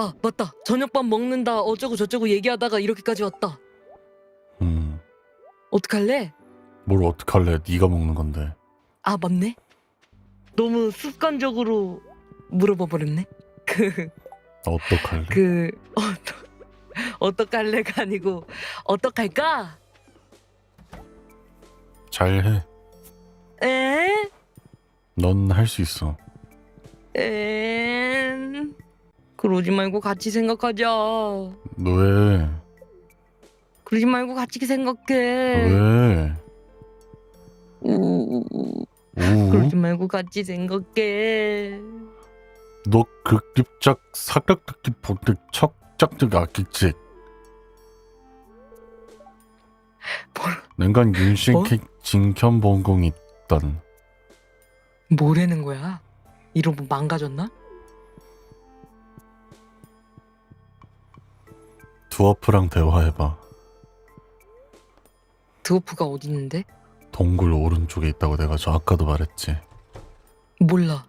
아 맞다 저녁밥 먹는다 어쩌고 저쩌고 얘기하다가 이렇게까지 왔다 음, 어떡할래? 뭘 어떡할래? 네가 먹는 건데. 아 맞네 너무 습관적으로 물어봐 버렸네 그 어떡할래? 그 어떡 어떡할래가 아니고 어떡할까? 잘해. 에? 넌 할 수 있어. 에? 그러지 말고 같이 생각하자. 왜? 그러지 말고 같이 생각해. 왜? 우, 오? 그러지 말고 같이 생각해. 너 극립작 사각극립 복득 척작득 악기직 뭘- 냉간 윤신 뭐? 킥 본공 있던 뭐라는 거야? 이러고 망가졌나? 두어프랑 대화해봐. 드워프가 어디 있는데? 동굴 오른쪽에 있다고 내가 저 아까도 말했지. 몰라.